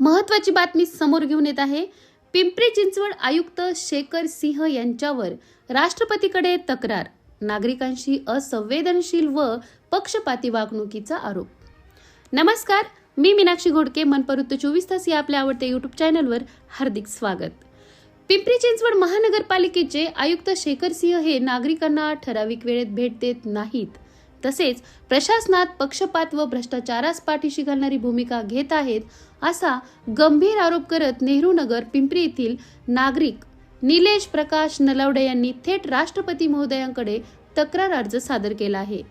महत्वाची बातमी समोर घेऊन येत आहे. पिंपरी चिंचवड आयुक्त शेखर सिंह यांच्यावर राष्ट्रपतीकडे तक्रार. नागरिकांशी असंवेदनशील व पक्षपाती वागणुकीचा आरोप. नमस्कार मी मीनाक्षी घोडके मनपरुत्त चोवीस तास या आपल्या आवडत्या युट्यूब चॅनलवर हार्दिक स्वागत. पिंपरी चिंचवड महानगरपालिकेचे आयुक्त शेखर सिंह हे नागरिकांना ठराविक वेळेत भेट देत नाहीत. तसेच प्रशासनात पक्षपात व भ्रष्टाचारास पाठीशी घालणारी भूमिका घेत आहेत असा गंभीर आरोप करत नेहरू नगर पिंपरी येथील नागरिक निलेश प्रकाश नलावडे यांनी थेट राष्ट्रपती महोदयांकडे तक्रार अर्ज सादर केला आहे.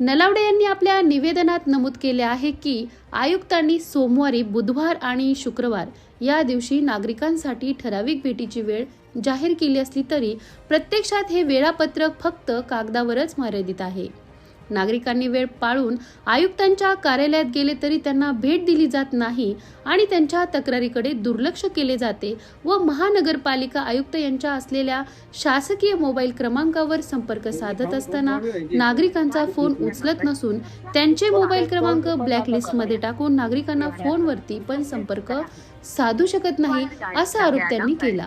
नलावडे यांनी आपल्या निवेदनात नमूद केले आहे की आयुक्तांनी सोमवारी बुधवार आणि शुक्रवार या दिवशी नागरिकांसाठी ठराविक भेटीची वेळ जाहीर केली असली तरी प्रत्यक्षात हे वेळापत्रक फक्त कागदावरच मर्यादित आहे. नागरिकांनी वेळ पाळून आयुक्तांच्या कार्यालयात गेले तरी त्यांना भेट दिली जात नाही आणि त्यांच्या तक्रारीकडे दुर्लक्ष केले जाते व महानगरपालिका आयुक्त यांच्या असलेल्या शासकीय मोबाईल क्रमांकावर संपर्क साधत असताना नागरिकांचा फोन उचलत नसून त्यांचे मोबाईल क्रमांक ब्लॅकलिस्टमध्ये टाकून नागरिकांना फोनवरती पण संपर्क साधू शकत नाही असा आरोप त्यांनी केला.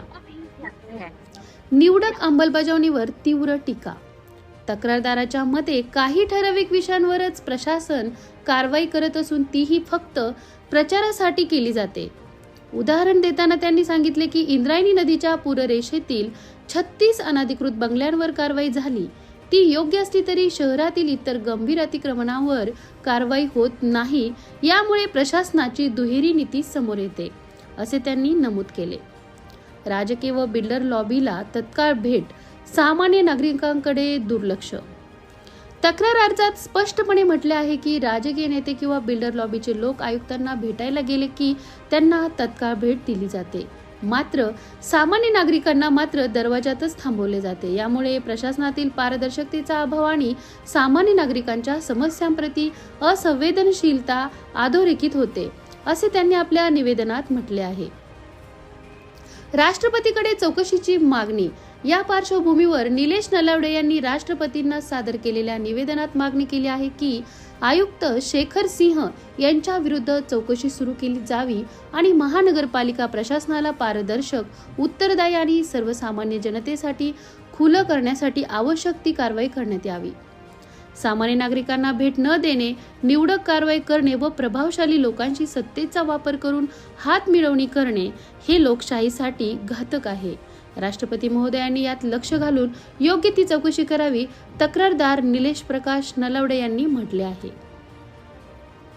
निवडक अंमलबजावणीवर तीव्र टीका तक्रारदाराच्या मते काही ठराविक विषयांवरच प्रशासन कारवाई करत असून तीही फक्त प्रचारासाठी केली जाते. उदाहरण देताना त्यांनी सांगितले की इंद्रायणी नदीच्या पूररेषेतील छत्तीस अनधिकृत बंगल्यांवर कारवाई झाली. ती योग्य असली तरी शहरातील इतर गंभीर अतिक्रमणावर कारवाई होत नाही यामुळे प्रशासनाची दुहेरी नीती समोर येते असे त्यांनी नमूद केले. राजकीय व बिल्डर लॉबीला तत्काळ भेट सामान्य नागरिकांकडे दुर्लक्ष. तक्रार अर्जात स्पष्टपणे म्हटले आहे की राजकीय नेते किंवा बिल्डर लॉबीचे लोक आयुक्तांना भेटायला गेले की त्यांना तत्काळ भेट दिली जाते. मात्र सामान्य नागरिकांना मात्र दरवाजातच थांबवले जाते. यामुळे प्रशासनातील पारदर्शकतेचा अभाव आणि सामान्य नागरिकांच्या समस्यांप्रती असंवेदनशीलता अधोरेखित होते असे त्यांनी आपल्या निवेदनात म्हटले आहे. राष्ट्रपतीकडे चौकशीची मागणी या पार्श्वभूमीवर निलेश नलावडे यांनी राष्ट्रपतींना सादर केलेल्या निवेदनात मागणी केली आहे की आयुक्त शेखर सिंह यांच्या विरुद्ध चौकशी सुरू केली जावी आणि महानगरपालिका प्रशासनाला पारदर्शक उत्तरदायी आणि सर्वसामान्य जनतेसाठी खुलं करण्यासाठी आवश्यक ती कारवाई करण्यात यावी. सामान्य नागरिकांना भेट न देणे निवडक कारवाई करणे व प्रभावशाली लोकांशी सत्तेचा वापर करून हात मिळवणी करणे हे लोकशाहीसाठी घातक आहे. राष्ट्रपती महोदयांनी यात लक्ष घालून योग्य ती चौकशी करावी तक्रारदार निलेश प्रकाश नलवडे यांनी म्हटले आहे.